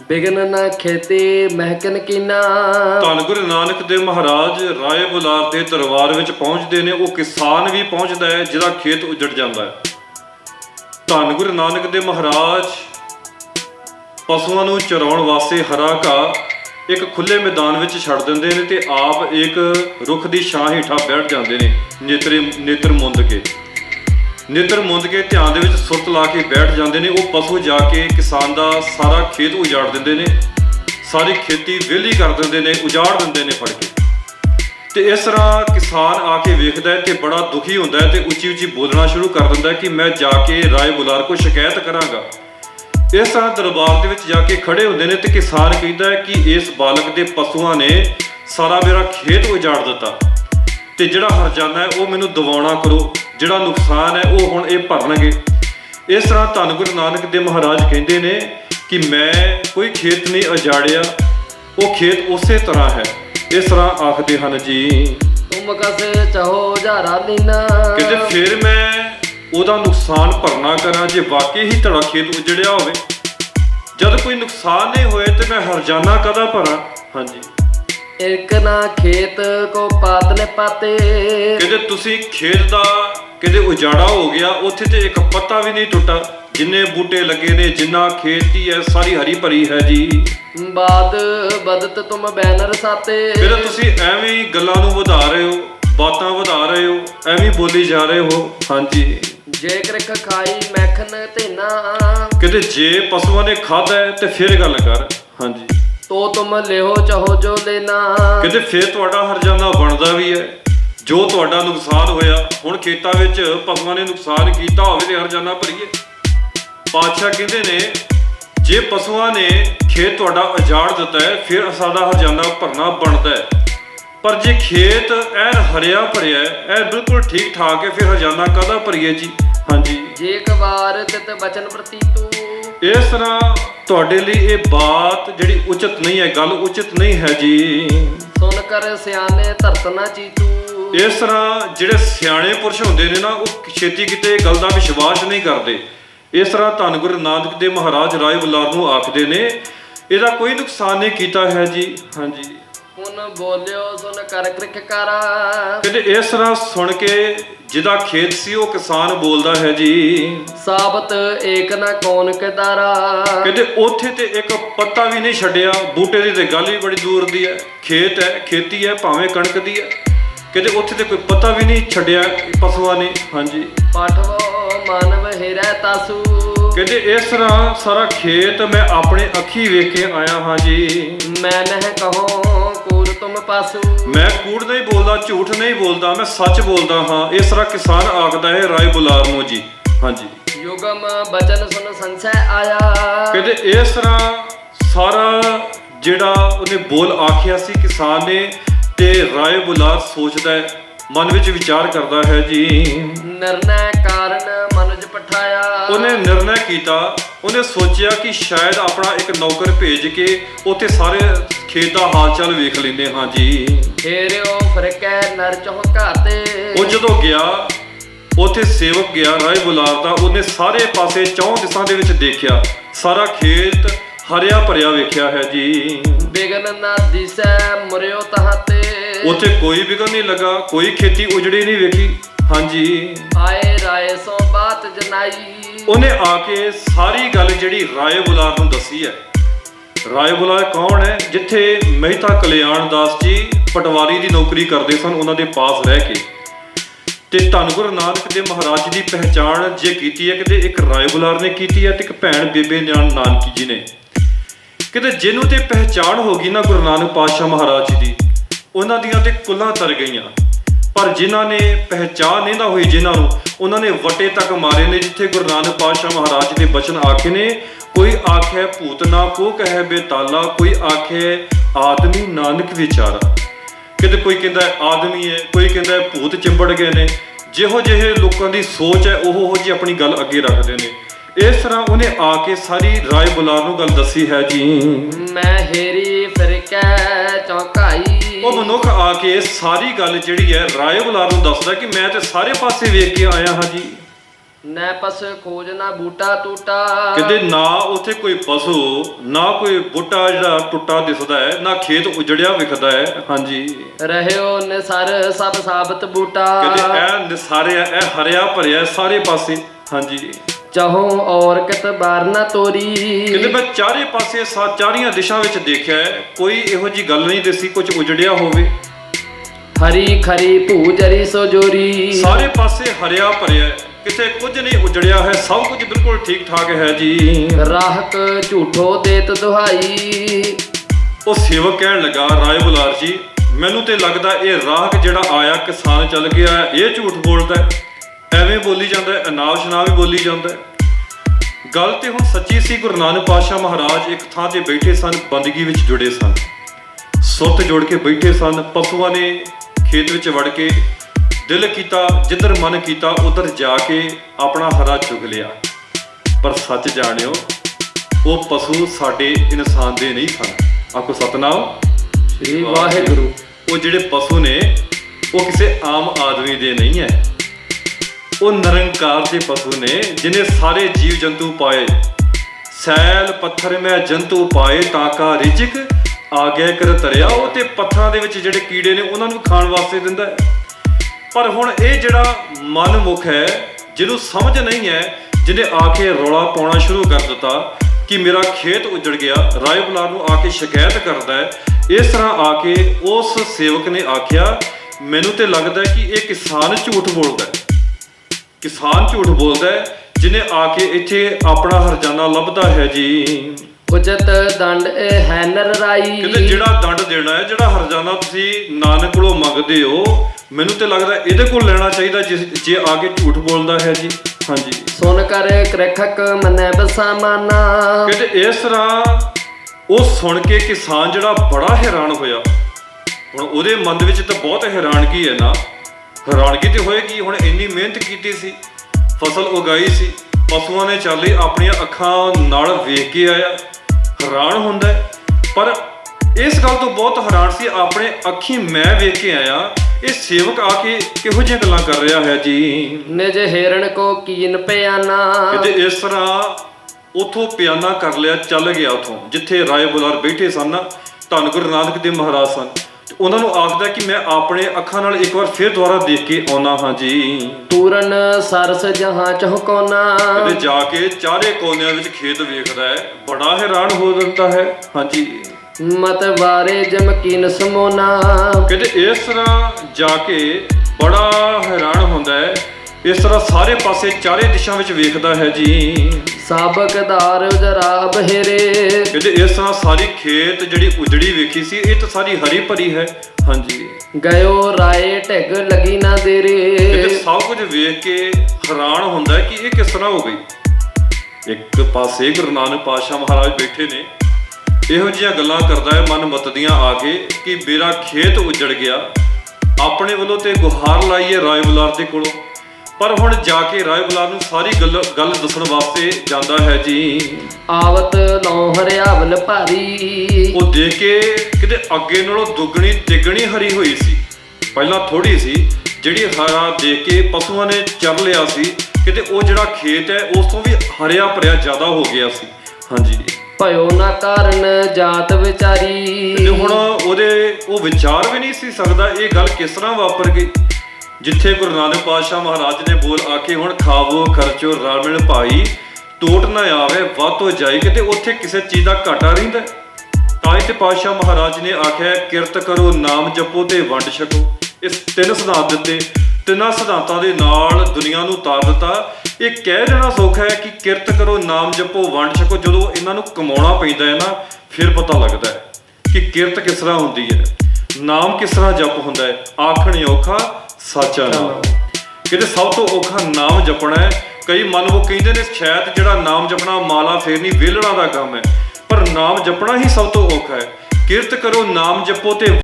Begin ਨਾ ਖੇਤੀ, ਮਹਿਕਨ ਕੀਨਾ। ਧੰਨ ਗੁਰੂ ਨਾਨਕ ਦੇਵ ਮਹਾਰਾਜ, ਰਾਏ ਬੁਲਾਰ ਦੇ ਦਰਬਾਰ ਵਿੱਚ ਪਹੁੰਚਦੇ ਨੇ, ਉਹ ਕਿਸਾਨ ਵੀ ਪਹੁੰਚਦਾ ਹੈ, ਜਿਹਦਾ ਖੇਤ ਉਜੜ ਜਾਂਦਾ ਹੈ। ਧੰਨ ਗੁਰੂ ਨਾਨਕ ਦੇਵ ਮਹਾਰਾਜ, ਪਸ਼ੂਆਂ ਨੂੰ ਚਰਾਉਣ ਵਾਸਤੇ ਹਰਾ ਘਾਹ ਇੱਕ ਖੁੱਲੇ ਮੈਦਾਨ ਵਿੱਚ ਛੱਡ ਦਿੰਦੇ ਨੇ ਤੇ ਆਪ ਇੱਕ ਰੁੱਖ ਦੀ ਛਾਂ ਹੇਠਾਂ ਬੈਠ ਜਾਂਦੇ ਨੇ, ਨੇਤਰੇ ਨੇਤਰ ਮੁੰਦ ਕੇ। ਨੇਤਰ ਮੁੰਦ ਕੇ ਧਿਆਨ ਦੇ ਵਿੱਚ ਸੁਰਤ ਲਾ ਕੇ ਬੈਠ ਜਾਂਦੇ ਨੇ। ਉਹ ਪਸ਼ੂ ਜਾ ਕੇ ਕਿਸਾਨ ਦਾ ਸਾਰਾ ਖੇਤ ਉਜਾੜ ਦਿੰਦੇ ਨੇ। ਸਾਰੀ ਖੇਤੀ ਵਿਹਲੀ ਕਰ ਦਿੰਦੇ ਨੇ, ਉਜਾੜ ਦਿੰਦੇ ਨੇ ਫੜ ਕੇ। ਤੇ ਇਸ ਤਰ੍ਹਾਂ ਕਿਸਾਨ ਆ ਕੇ ਵੇਖਦਾ ਹੈ ਤੇ ਬੜਾ ਦੁਖੀ ਹੁੰਦਾ ਹੈ ਤੇ ਉੱਚੀ ਉੱਚੀ ਬੋਲਣਾ ਸ਼ੁਰੂ ਕਰ ਦਿੰਦਾ ਹੈ ਕਿ ਮੈਂ ਜਾ ਕੇ ਰਾਏ ਬੁਲਾਰ ਕੋ ਸ਼ਿਕਾਇਤ ਕਰਾਂਗਾ। ਇਸ ਤਰ੍ਹਾਂ ਦਰਬਾਰ ਦੇ ਵਿੱਚ ਜਾ ਕੇ ਖੜੇ ਹੁੰਦੇ ਨੇ ਤੇ ਕਿਸਾਨ ਕਹਿੰਦਾ ਹੈ ਕਿ ਇਸ ਬਾਲਕ ਦੇ ਪਸ਼ੂਆਂ ਨੇ ਸਾਰਾ ਮੇਰਾ ਖੇਤ ਉਜਾੜ ਦਿੱਤਾ। ਤੇ ਜਿਹੜਾ ਹਰਜਾਨਾ ਹੈ, ਉਹ ਮੈਨੂੰ ਦਿਵਾਉਣਾ ਕਰੋ। ਜਿਹੜਾ ਨੁਕਸਾਨ ਹੈ ਉਹ ਹੁਣ ਇਹ ਭਰਨਗੇ। ਇਸ ਤਰ੍ਹਾਂ ਧੰਨ ਗੁਰੂ ਨਾਨਕ ਦੇਵ ਮਹਾਰਾਜ ਕਹਿੰਦੇ ਨੇ ਕਿ ਮੈਂ ਕੋਈ ਖੇਤ ਨਹੀਂ ਉਜਾੜਿਆ ਉਹ ਖੇਤ ਉਸੇ ਤਰ੍ਹਾਂ ਹੈ। ਇਸ ਤਰ੍ਹਾਂ ਆਖਦੇ ਹਨ ਜੀ। ਤੁਮ ਕਸੇ ਚਹੋ ਜਾਰਾ ਲੀਨਾ ਕਹਿੰਦੇ ਫਿਰ ਮੈਂ ਉਹਦਾ ਨੁਕਸਾਨ ਭਰਨਾ ਕਰਾਂ ਜੇ ਵਾਕਈ ਹੀ ਤੁਹਾਡਾ ਖੇਤ ਉਜੜਿਆ ਹੋਵੇ। ਜਦ ਕੋਈ ਨੁਕਸਾਨ ਨਹੀਂ ਹੋਏ ਤੇ ਮੈਂ ਹਰਜਾਨਾ ਕਦਾ ਭਰਾਂ? ਹਾਂਜੀ। ਇੱਕ ਨਾ ਖੇਤ ਕੋ ਪਾਤ ਨੇ ਪਾਤੇ। ਕਹਿੰਦੇ ਤੁਸੀਂ ਖੇਤ ਦਾ ਕਹਿੰਦੇ ਉਜਾੜਾ ਹੋ ਗਿਆ ਉੱਥੇ ਤੇ ਇੱਕ ਪੱਤਾ ਵੀ ਨਹੀਂ ਟੁੱਟਾ। ਜਿੰਨੇ ਬੂਟੇ ਲੱਗੇ ਨੇ ਜਿੰਨਾ ਖੇਤੀ ਹੈ ਸਾਰੀ ਹਰੀ ਭਰੀ ਹੈ ਜੀ। ਬਾਦ ਬਦਤ ਤੁਮ ਬੈਨਰ ਸਾਤੇ। ਫਿਰ ਤੁਸੀਂ ਐਵੇਂ ਹੀ ਗੱਲਾਂ ਨੂੰ ਵਧਾ ਰਹੇ ਹੋ ਬਾਤਾਂ ਵਧਾ ਰਹੇ ਹੋ ਐਵੇਂ ਬੋਲੀ ਜਾ ਰਹੇ ਹੋ। ਹਾਂਜੀ। ਜੇ ਕ੍ਰਿਕ ਖਾਈ ਮੈਖਨ ਧੇਨਾ ਕਹਿੰਦੇ ਜੇ ਪਸ਼ੂਆਂ ਨੇ ਖਾਧਾ ਹੈ ਤੇ ਫਿਰ ਗੱਲ ਕਰ। ਹਾਂਜੀ। ਤੋ ਤੁਮ ਲਿਓ ਚਹੋ ਜੋ ਲੈਣਾ ਕਹਿੰਦੇ ਫਿਰ ਤੁਹਾਡਾ ਹਰਜਾਨਾ ਬਣਦਾ ਵੀ ਹੈ। ਜੋ ਤੁਹਾਡਾ ਨੁਕਸਾਨ ਹੋਇਆ ਹੁਣ ਖੇਤਾਂ ਵਿੱਚ ਪਸ਼ੂਆਂ ਨੇ ਨੁਕਸਾਨ ਕੀਤਾ ਹੋਵੇ ਤੇ ਹਰਜਾਨਾ ਭਰੀਏ। ਪਾਤਸ਼ਾਹ ਕਹਿੰਦੇ ਨੇ ਜੇ ਪਸ਼ੂਆਂ ਨੇ ਖੇਤ ਤੁਹਾਡਾ ਉਜਾੜ ਦਿੱਤਾ ਹੈ ਫਿਰ ਸਾਡਾ ਹਰਜਾਨਾ ਭਰਨਾ ਬਣਦਾ ਹੈ। ਪਰ ਜੇ ਖੇਤ ਐਨ ਹਰਿਆ ਭਰਿਆ ਹੈ ਐ ਬਿਲਕੁਲ ਠੀਕ ਠਾਕ ਹੈ ਫਿਰ ਹਰਜਾਨਾ ਕਦਾ ਭਰੀਏ ਜੀ? ਹਾਂਜੀ। ਜੇ ਕਵਾਰ ਤਿਤ ਬਚਨ ਪ੍ਰਤੀਤੂ। ਇਸ ਤਰ੍ਹਾਂ ਤੁਹਾਡੇ ਲਈ ਇਹ ਬਾਤ ਜਿਹੜੀ ਉਚਿਤ ਨਹੀਂ ਹੈ ਗੱਲ ਉਚਿਤ ਨਹੀਂ ਹੈ ਜੀ। ਸੁਨ ਕਰ ਸਿਆਣੇ ਧਰਤ ਨਾ ਚੀਤੂ। ਇਸ ਤਰ੍ਹਾਂ ਜਿਹੜੇ ਸਿਆਣੇ ਪੁਰਸ਼ ਹੁੰਦੇ ਨੇ ਨਾ ਉਹ ਛੇਤੀ ਕਿਤੇ ਗੱਲ ਦਾ ਵਿਸ਼ਵਾਸ ਨਹੀਂ ਕਰਦੇ। ਇਸ ਤਰ੍ਹਾਂ ਧੰਨ ਗੁਰੂ ਨਾਨਕ ਦੇਵ ਮਹਾਰਾਜ ਰਾਏ ਬੁਲਾਰ ਨੂੰ ਆਖਦੇ ਨੇ ਇਹਦਾ ਕੋਈ ਨੁਕਸਾਨ ਨਹੀਂ ਕੀਤਾ ਹੈ ਜੀ। ਹਾਂਜੀ। ਹੁਣ ਬੋਲਿਓ ਸੁਨ ਕਰ ਕ੍ਰਿਕ ਕਰਾ ਕਹਿੰਦੇ ਇਸ ਤਰ੍ਹਾਂ ਸੁਣ ਕੇ ਜਿਹਦਾ ਖੇਤ ਸੀ ਉਹ ਕਿਸਾਨ ਬੋਲਦਾ ਹੈ ਜੀ। ਸਾਬਤ ਏਕ ਨਾ ਕੌਣ ਕਦਾਰਾ। ਕਹਿੰਦੇ ਉੱਥੇ ਤੇ ਇੱਕ ਪੱਤਾ ਵੀ ਨਹੀਂ ਛੱਡਿਆ ਬੂਟੇ ਦੀ ਤੇ ਗੱਲ ਵੀ ਬੜੀ ਦੂਰ ਦੀ ਹੈ। ਖੇਤ ਹੈ ਖੇਤੀ ਹੈ ਭਾਵੇਂ ਕਣਕ ਦੀ ਹੈ। ਕਹਿੰਦੇ ਉੱਥੇ ਤੇ ਕੋਈ ਪੱਤਾ ਵੀ ਨਹੀਂ ਛੱਡਿਆ ਪਸ਼ੂਆਂ ਨੇ ਹਾਂਜੀ। ਪਾਠਵੋ ਮਾਨਵ ਹਿਰੈ ਤਾਸੂ। ਕਹਿੰਦੇ ਇਸ ਤਰ੍ਹਾਂ ਸਾਰਾ ਖੇਤ ਮੈਂ ਆਪਣੇ ਅੱਖੀ ਵੇਖ ਕੇ ਆਇਆ ਹਾਂ ਜੀ। ਮੈਂ ਨਹਿ ਕਹੋ ਕੂਰ ਤੁਮ ਪਾਸੂ। ਮੈਂ ਕੂੜ ਨਹੀਂ ਬੋਲਦਾ ਝੂਠ ਨਹੀਂ ਬੋਲਦਾ ਮੈਂ ਸੱਚ ਬੋਲਦਾ ਹਾਂ। ਇਸ ਤਰ੍ਹਾਂ ਕਿਸਾਨ ਆਖਦਾ ਹੈ ਰਾਏ ਬੁਲਾਰ ਨੂੰ ਜੀ। ਹਾਂਜੀ। ਯੁਗਮ ਬਚਨ ਸੁਨ ਸੰਸੈ ਆਇਆ। ਕਹਿੰਦੇ ਇਸ ਤਰ੍ਹਾਂ ਸਾਰਾ ਜਿਹੜਾ ਉਹਨੇ ਬੋਲ ਆਖਿਆ ਸੀ ਕਿਸਾਨ ਨੇ ਤੇ ਰਾਏ ਬੁਲਾਰ ਸੋਚਦਾ ਹੈ ਮਨ ਵਿੱਚ ਵਿਚਾਰ ਕਰਦਾ ਹੈ ਜੀ। ਨਿਰਣੈ ਕਾਰਨ ਮਨੁਜ ਪਠਾਇਆ। ਉਹਨੇ ਨਿਰਣੈ ਕੀਤਾ ਉਹਨੇ ਸੋਚਿਆ ਕਿ ਸ਼ਾਇਦ ਆਪਣਾ ਇੱਕ ਨੌਕਰ ਭੇਜ ਕੇ ਉੱਥੇ ਸਾਰੇ ਖੇਤ ਦਾ ਹਾਲ ਚਾਲ ਵੇਖ ਲੈਂਦੇ ਹਾਂ ਜੀ। ਫੇਰਿਓ ਫਰਕੈ ਨਰ ਚਹੁ ਘਾਤੇ ਉਹ ਜਦੋਂ ਗਿਆ ਉੱਥੇ ਸੇਵਕ ਗਿਆ ਰਾਏ ਬੁਲਾਰ ਦਾ ਉਹਨੇ ਸਾਰੇ ਪਾਸੇ ਚੌਂ ਦਿਸ਼ਾ ਦੇ ਵਿੱਚ ਦੇਖਿਆ। ਸਾਰਾ ਖੇਤ ਹਰਿਆ ਭਰਿਆ ਵੇਖਿਆ ਹੈ ਜੀ। ਬਿਗਨ ਨਾ ਦਿਸੈ ਮੁਰਿਓ ਤਹਤੇ ਉੱਥੇ ਕੋਈ ਵਿਗਨ ਨਹੀਂ ਲੱਗਾ ਕੋਈ ਖੇਤੀ ਉਜੜੀ ਨਹੀਂ ਵੇਖੀ। ਹਾਂਜੀ। ਆਏ ਰਾਏ ਸੋ ਬਾਤ ਜਨਾਈ। ਉਹਨੇ ਆ ਕੇ ਸਾਰੀ ਗੱਲ ਜਿਹੜੀ ਰਾਏ ਬੁਲਾਰ ਨੂੰ ਦੱਸੀ ਹੈ। ਰਾਏ ਬੁਲਾਰ ਕੌਣ ਹੈ? ਜਿੱਥੇ ਮਹਿਤਾ ਕਲਿਆਣ ਦਾਸ ਜੀ ਪਟਵਾਰੀ ਦੀ ਨੌਕਰੀ ਕਰਦੇ ਸਨ ਉਹਨਾਂ ਦੇ ਪਾਸ ਰਹਿ ਕੇ। ਤੇ ਧੰਨ ਗੁਰੂ ਨਾਨਕ ਦੇ ਮਹਾਰਾਜ ਦੀ ਪਹਿਚਾਣ ਜੇ ਕੀਤੀ ਹੈ ਕਿਤੇ ਇੱਕ ਰਾਏ ਬੁਲਾਰ ਨੇ ਕੀਤੀ ਹੈ ਤੇ ਇੱਕ ਭੈਣ ਬੇਬੇ ਨਿਆਣ ਨਾਨਕੀ ਜੀ ਨੇ। ਕਿਤੇ ਜਿਹਨੂੰ ਤੇ ਪਹਿਚਾਣ ਹੋ ਗਈ ਨਾ ਗੁਰੂ ਨਾਨਕ ਪਾਤਸ਼ਾਹ ਮਹਾਰਾਜ ਜੀ ਦੀ। ਉਹਨਾਂ ਦੀਆਂ ਤੇ ਕੁੱਲਾਂ ਤਰ ਗਈਆਂ। ਪਰ ਜਿਨ੍ਹਾਂ ਨੇ ਪਹਿਚਾਣ ਨਹੀਂ ਨਾ ਹੋਈ ਜਿਨ੍ਹਾਂ ਨੂੰ, ਉਹਨਾਂ ਨੇ ਵਟੇ ਤੱਕ ਮਾਰੇ ਨੇ, ਜਿੱਥੇ ਗੁਰੂ ਨਾਨਕ ਪਾਤਸ਼ਾਹ ਮਹਾਰਾਜ ਦੇ ਬਚਨ ਆਖੇ ਨੇ, ਕੋਈ ਆਖੇ ਭੂਤ ਨਾ ਕੋ ਕਹੇ ਬੇਤਾਲਾ, ਕੋਈ ਆਖੇ ਆਦਮੀ ਨਾਨਕ ਵਿਚਾਰਾ। ਕਿਤੇ ਕੋਈ ਕਹਿੰਦਾ ਆਦਮੀ ਹੈ, ਕੋਈ ਕਹਿੰਦਾ ਭੂਤ ਚਿੰਬੜ ਗਏ ਨੇ, ਜਿਹੋ ਜਿਹੇ ਲੋਕਾਂ ਦੀ ਸੋਚ ਹੈ, ਉਹ ਉਹ ਜੀ ਆਪਣੀ ਗੱਲ ਅੱਗੇ ਰੱਖਦੇ ਨੇ। ਇਸ ਤਰ੍ਹਾਂ ਉਹਨੇ ਆ ਕੇ ਸਾਰੀ ਰਾਏ ਬੁਲਾਰ ਨੂੰ ਗੱਲ ਦੱਸੀ ਹੈ ਜੀ। ਮੈਂ ਹੇਰੀ ਫਿਰਕੈ ਚੌਕਾਈ ਉਹ ਮਨੁੱਖ ਆ ਕੇ ਸਾਰੀ ਗੱਲ ਜਿਹੜੀ ਹੈ ਰਾਏ ਬੁਲਾਰ ਨੂੰ ਦੱਸਦਾ ਕਿ ਮੈਂ ਤੇ ਸਾਰੇ ਪਾਸੇ ਵੇਖ ਕੇ ਆਇਆ ਹਾਂ ਜੀ। ਨੈ ਪਸ ਖੋਜ ਨਾ ਬੂਟਾ ਟੂਟਾ। ਕਹਿੰਦੇ ਨਾ ਉੱਥੇ ਕੋਈ ਪਸ਼ੂ ਨਾ ਕੋਈ ਬੂਟਾ ਜਿਹੜਾ ਟੁੱਟਾ ਦਿਸਦਾ ਹੈ ਨਾ ਖੇਤ ਉਜੜਿਆ ਵਿਖਦਾ ਹੈ। ਹਾਂਜੀ। ਰਹਿਓ ਨਿਸਰ ਸਭ ਸਾਬਤ ਬੂਟਾ। ਕਹਿੰਦੇ ਇਹ ਨਿਸਾਰਿਆ ਇਹ ਹਰਿਆ ਭਰਿਆ ਸਾਰੇ ਪਾਸੇ। ਹਾਂਜੀ। ਚਹੋਂ ਔਰ ਕਿਤ ਬਾਰ ਨਾ ਤੋਰੀ। ਕਹਿੰਦੇ ਮੈਂ ਚਾਰੇ ਪਾਸੇ ਸਾ ਚਾਰੀਆਂ ਦਿਸ਼ਾ ਵਿੱਚ ਦੇਖਿਆ ਹੈ, ਕੋਈ ਇਹੋ ਜੀ ਗੱਲ ਨਹੀਂ ਦਿਸੀ ਕੁਝ ਉਜੜਿਆ ਹੋਵੇ। ਹਰੀ ਖਰੀ ਭੂਜਰੀ ਸੋ ਜੋਰੀ। ਸਾਰੇ ਪਾਸੇ ਹਰਿਆ ਭਰਿਆ ਹੈ, ਕਿਤੇ ਕੁਝ ਨਹੀਂ ਉਜੜਿਆ ਹੈ। ਸਭ ਕੁਝ ਬਿਲਕੁਲ ਠੀਕ ਠਾਕ ਹੈ ਜੀ। ਰਾਹਕ ਝੂਠੋ ਦੇਤ ਦੁਹਾਈ। ਉਹ ਸੇਵਕ ਕਹਿਣ ਲੱਗਾ ਰਾਏ ਬੁਲਾਰ ਜੀ ਮੈਨੂੰ ਤੇ ਲੱਗਦਾ ਇਹ ਰਾਹਕ ਜਿਹੜਾ ਆਇਆ ਕਿਸਾਨ ਚੱਲ ਗਿਆ ਇਹ ਝੂਠ ਬੋਲਦਾ ਹੈ। ਐਵੇਂ ਬੋਲੀ ਜਾਂਦਾ ਹੈ, ਅਨਾਬ ਸ਼ਨਾਬ ਵੀ ਬੋਲੀ ਜਾਂਦਾ ਹੈ। ਗੱਲ ਤੇ ਹੁਣ ਸੱਚੀ ਸੀ ਗੁਰੂ ਨਾਨਕ ਪਾਤਸ਼ਾਹ ਮਹਾਰਾਜ ਇੱਕ ਥਾਂ ਤੇ ਬੈਠੇ ਸਨ ਬੰਦਗੀ ਵਿੱਚ ਜੁੜੇ ਸਨ। ਸੁੱਤ ਜੋੜ ਕੇ ਬੈਠੇ ਸਨ ਪਸ਼ੂਆਂ ਨੇ ਖੇਤ ਵਿੱਚ ਵੜ ਕੇ ਦਿਲ ਕੀਤਾ ਜਿੱਧਰ ਮਨ ਕੀਤਾ ਉਧਰ ਜਾ ਕੇ ਆਪਣਾ ਹਰਾ ਚੁਗ ਲਿਆ। ਪਰ ਸੱਚ ਜਾਣਿਓ ਉਹ ਪਸ਼ੂ ਸਾਡੇ ਇਨਸਾਨ ਦੇ ਨਹੀਂ ਸਨ। ਆਖੋ ਸਤਨਾਮ। ਸ੍ਰੀ ਵਾਹਿਗੁਰੂ। ਉਹ ਜਿਹੜੇ ਪਸ਼ੂ ਨੇ ਉਹ ਕਿਸੇ ਆਮ ਆਦਮੀ ਦੇ ਨਹੀਂ ਹੈ। ਉਹ ਨਿਰੰਕਾਰ ਦੇ ਪਸ਼ੂ ਨੇ, ਜਿਨੇ ਸਾਰੇ ਜੀਵ ਜੰਤੂ ਪਾਏ। ਸੈਲ, ਪੱਥਰ ਮੈਂ ਜੰਤੂ ਪਾਏ, ਤਾਂ ਕਾ ਰਿਜਕ ਆਗੇ ਕਰ ਤਰਿਆ। ਉਹ ਤੇ ਪੱਥਰਾਂ ਦੇ ਵਿੱਚ ਜਿਹੜੇ ਕੀੜੇ ਨੇ, ਉਹਨਾਂ ਨੂੰ ਖਾਣ ਵਾਸਤੇ ਦਿੰਦਾ ਹੈ। ਪਰ ਹੁਣ ਇਹ ਜਿਹੜਾ ਮਨਮੁਖ ਹੈ, ਜਿਹਨੂੰ ਸਮਝ ਨਹੀਂ ਹੈ, ਜਿਹਨੇ ਆ ਕੇ ਰੌਲਾ ਪਾਉਣਾ ਸ਼ੁਰੂ ਕਰ ਦਿੱਤਾ ਕਿ ਮੇਰਾ ਖੇਤ ਉਜੜ ਗਿਆ ਰਾਏ ਬੁਲਾਰ ਨੂੰ ਆ ਕੇ ਸ਼ਿਕਾਇਤ ਕਰਦਾ ਹੈ। ਇਸ ਤਰ੍ਹਾਂ ਆ ਕੇ ਉਸ ਸੇਵਕ ਨੇ ਆਖਿਆ, ਮੈਨੂੰ ਤੇ ਲੱਗਦਾ ਕਿ ਇਹ ਕਿਸਾਨ ਝੂਠ ਬੋਲਦਾ ਹੈ। ਕਿਸਾਨ ਝੂਠ ਬੋਲਦਾ ਹੈ ਜਿਹਨੇ ਆ ਕੇ ਇੱਥੇ ਆਪਣਾ ਹਰਜਾਨਾ ਲੱਭਦਾ ਹੈ ਜੀ। ਉਚਤ ਦੰਡ ਇਹ ਹੈ ਨਰ ਰਾਈ ਕਹਿੰਦੇ ਜਿਹੜਾ ਦੰਡ ਦੇਣਾ ਹੈ ਜਿਹੜਾ ਹਰਜਾਨਾ ਤੁਸੀਂ ਨਾਨਕ ਕੋਲੋਂ ਮੰਗਦੇ ਹੋ ਮੈਨੂੰ ਤੇ ਲੱਗਦਾ ਇਹਦੇ ਕੋਲ ਲੈਣਾ ਚਾਹੀਦਾ ਜਿਸ ਜੇ ਆ ਕੇ ਝੂਠ ਬੋਲਦਾ ਹੈ ਜੀ। ਹਾਂਜੀ। ਸੁਨ ਕਰ ਕ੍ਰਖਕ ਮਨੈ ਬਸਾਮਾਨਾ ਕਹਿੰਦੇ ਇਸ ਤਰ੍ਹਾਂ ਉਹ ਸੁਣ ਕੇ ਕਿਸਾਨ ਜਿਹੜਾ ਬੜਾ ਹੈਰਾਨ ਹੋਇਆ। ਹੁਣ ਉਹਦੇ ਮਨ ਦੇ ਵਿੱਚ ਤਾਂ ਬਹੁਤ ਹੈਰਾਨਗੀ ਹੈ ਨਾ। ਹੈਰਾਨਗੀ ਤੇ ਹੋਏਗੀ ਹੁਣ ਇੰਨੀ ਮਿਹਨਤ ਕੀਤੀ ਸੀ ਫਸਲ ਉਗਾਈ ਸੀ ਪਸ਼ੂਆਂ ਨੇ ਚਾਲੀ ਆਪਣੀਆਂ ਅੱਖਾਂ ਨਾਲ ਵੇਖ ਕੇ ਆਇਆ ਹੈਰਾਨ ਹੁੰਦਾ ਹੈ। ਪਰ ਇਸ ਗੱਲ ਤੋਂ ਬਹੁਤ ਹੈਰਾਨ ਸੀ ਆਪਣੇ ਅੱਖੀਂ ਮੈਂ ਵੇਖ ਕੇ ਆਇਆ ਇਹ ਸੇਵਕ ਆ ਕੇ ਕਿਹੋ ਜਿਹੀਆਂ ਗੱਲਾਂ ਕਰ ਰਿਹਾ ਹੈ ਜੀ? ਨਿਜ ਹੇਰਣ ਕੋ ਕੀਨ ਪਿਆਨਾ। ਕਹਿੰਦੇ ਇਸ ਤਰ੍ਹਾਂ ਉਥੋਂ ਪਿਆਨਾ ਕਰ ਲਿਆ ਚੱਲ ਗਿਆ ਉਥੋਂ ਜਿੱਥੇ ਰਾਏ ਬੁਲਾਰ ਬੈਠੇ ਸਨ ਧੰਨ ਗੁਰੂ ਨਾਨਕ ਦੇਵ ਮਹਾਰਾਜ ਸਨ। ਉਹਨਾਂ ਨੂੰ ਆਖਦਾ ਕਿ ਮੈਂ ਆਪਣੇ ਅੱਖਾਂ ਨਾਲ ਇੱਕ ਵਾਰ ਫਿਰ ਦੁਬਾਰਾ ਦੇਖ ਕੇ ਆਉਣਾ ਹਾਂ ਜੀ। ਪੂਰਨ ਸਰਸ ਜਹਾਂ ਚਹਕੋਨਾ ਕਹਿੰਦੇ ਜਾ ਕੇ ਚਾਰੇ ਕੋਨਿਆਂ ਵਿੱਚ ਖੇਤ ਵੇਖਦਾ ਹੈ ਬੜਾ ਹੈਰਾਨ ਹੋ ਜਾਂਦਾ ਹੈ। ਹਾਂਜੀ ਮਤ ਵਾਰੇ ਜਮਕੀਨ ਸਮੋਨਾ। ਕਹਿੰਦੇ ਇਸ ਤਰ੍ਹਾਂ ਜਾ ਕੇ ਬੜਾ ਹੈਰਾਨ ਹੁੰਦਾ ਹੈ ਇਸ ਤਰ੍ਹਾਂ ਸਾਰੇ ਪਾਸੇ ਚਾਰੇ ਦਿਸ਼ਾ ਵਿੱਚ ਵੇਖਦਾ ਹੈ ਜੀ। ਸਾਬਕਦਾਰ ਜਰਾ ਬਹਿਰੇ। ਕਹਿੰਦੇ ਇਸ ਤਰ੍ਹਾਂ ਸਾਰੀ ਖੇਤ ਜਿਹੜੀ ਉਜੜੀ ਵੇਖੀ ਸੀ ਇਹ ਤਾਂ ਸਾਰੀ ਹਰੀ ਭਰੀ ਹੈ। ਹਾਂਜੀ। ਗਇਓ ਰਾਏ ਢਿਗ ਲਗੀ ਨਾ ਦੇਰੇ। ਕਹਿੰਦੇ ਸਭ ਕੁਝ ਵੇਖ ਕੇ ਹੈਰਾਨ ਹੁੰਦਾ ਕਿ ਇਹ ਕਿਸ ਤਰ੍ਹਾਂ ਹੋ ਗਈ। ਇੱਕ ਪਾਸੇ ਗੁਰੂ ਨਾਨਕ ਪਾਤਸ਼ਾਹ ਮਹਾਰਾਜ ਬੈਠੇ ਨੇ। ਇਹੋ ਜਿਹੀਆਂ ਗੱਲਾਂ ਕਰਦਾ ਹੈ ਮਨ ਮਤਦੀਆਂ ਆ ਕੇ ਕਿ ਮੇਰਾ ਖੇਤ ਉਜੜ ਗਿਆ। ਆਪਣੇ ਵੱਲੋਂ ਤੇ ਗੁਹਾਰ ਲਾਈਏ ਰਾਏ ਬੁਲਾਰ ਦੇ ਕੋਲੋਂ। ਪਰ ਹੁਣ ਜਾ ਕੇ ਰਾਏ ਬੁਲਾਰ ਨੂੰ ਸਾਰੀ ਗੱਲ ਗੱਲ ਦੱਸਣ ਵਾਸਤੇ ਜਾਂਦਾ ਹੈ ਜੀ। ਆਵਤ ਲੌ ਹਰਿਆਵਲ ਭਾਰੀ। ਉਹ ਦੇਖ ਕੇ ਕਿਤੇ ਅੱਗੇ ਨਾਲੋਂ ਦੁੱਗਣੀ ਤਿੱਗਣੀ ਹਰੀ ਹੋਈ ਸੀ। ਪਹਿਲਾਂ ਥੋੜੀ ਸੀ ਜਿਹੜੀ ਹਰਾ ਦੇਖ ਕੇ ਪਸ਼ੂਆਂ ਨੇ ਚਰ ਲਿਆ ਸੀ ਕਿਤੇ ਉਹ ਜਿਹੜਾ ਖੇਤ ਹੈ ਉਸ ਤੋਂ ਵੀ ਹਰਿਆ ਭਰਿਆ ਜ਼ਿਆਦਾ ਹੋ ਗਿਆ ਸੀ। ਹਾਂਜੀ। ਭਇਓ ਨਾ ਕਾਰਨ ਜਾਤ ਵਿਚਾਰੀ। ਤੇ ਹੁਣ ਉਹਦੇ ਉਹ ਵਿਚਾਰ ਵੀ ਨਹੀਂ ਸੀ ਸਕਦਾ ਇਹ ਗੱਲ ਕਿਸ ਤਰ੍ਹਾਂ ਵਾਪਰ ਗਈ? ਜਿੱਥੇ ਗੁਰੂ ਨਾਨਕ ਪਾਤਸ਼ਾਹ ਮਹਾਰਾਜ ਨੇ ਬੋਲ ਆਕੇ ਹੁਣ, ਖਾਵੋ, ਖਰਚੋ ਰਲ ਭਾਈ ਟੋਟ ਨਾ ਆਵੇ, ਵੱਧ ਹੋ ਕਿਤੇ ਉੱਥੇ ਕਿਸੇ ਚੀਜ਼ ਦਾ ਘਾਟਾ ਰਹਿੰਦਾ ਹੈ। ਤਾਂ ਹੀ ਪਾਤਸ਼ਾਹ ਮਹਾਰਾਜ ਨੇ ਆਖਿਆ, ਕਿਰਤ ਕਰੋ, ਨਾਮ ਜਪੋ ਤੇ ਵੰਡ ਛਕੋ। ਇਸ ਤਿੰਨ ਸਿਧਾਂਤ ਦਿੱਤੇ। ਤਿੰਨਾਂ ਸਿਧਾਂਤਾਂ ਦੇ ਨਾਲ ਦੁਨੀਆ ਨੂੰ ਉਤਾਰ ਦਿੱਤਾ। ਇਹ ਕਹਿ ਦੇਣਾ ਸੌਖਾ ਹੈ ਕਿ ਕਿਰਤ ਕਰੋ, ਨਾਮ ਜਪੋ, ਵੰਡ ਛਕੋ, ਜਦੋਂ ਇਹਨਾਂ ਨੂੰ ਕਮਾਉਣਾ ਪੈਂਦਾ ਹੈ ਨਾ, ਫਿਰ ਪਤਾ ਲੱਗਦਾ ਹੈ ਕਿ ਕਿਰਤ ਕਿਸ ਤਰ੍ਹਾਂ ਹੁੰਦੀ ਹੈ। ਨਾਮ ਕਿਸ ਤਰ੍ਹਾਂ ਜਪ ਹੁੰਦਾ ਹੈ? ਆਖਣ ਔਖਾ ਸਾਚਾ ਨਾਮ। ਕਿਤੇ ਸਭ ਤੋਂ ਔਖਾ ਨਾਮ ਜਪਣਾ ਹੈ। ਕਈ ਮਨ ਉਹ ਕਹਿੰਦੇ ਨੇ ਸ਼ਾਇਦ ਜਿਹੜਾ ਨਾਮ ਜਪਣਾ ਮਾਲਾ ਫੇਰਨੀ ਵਿਹਲਣਾ ਦਾ ਕੰਮ ਹੈ। ਪਰ ਨਾਮ ਜਪਣਾ ਹੀ ਸਭ ਤੋਂ ਔਖਾ ਹੈ। ਕਿਰਤ ਕਰੋ ਨਾਮ ਜਪੋ ਤੇ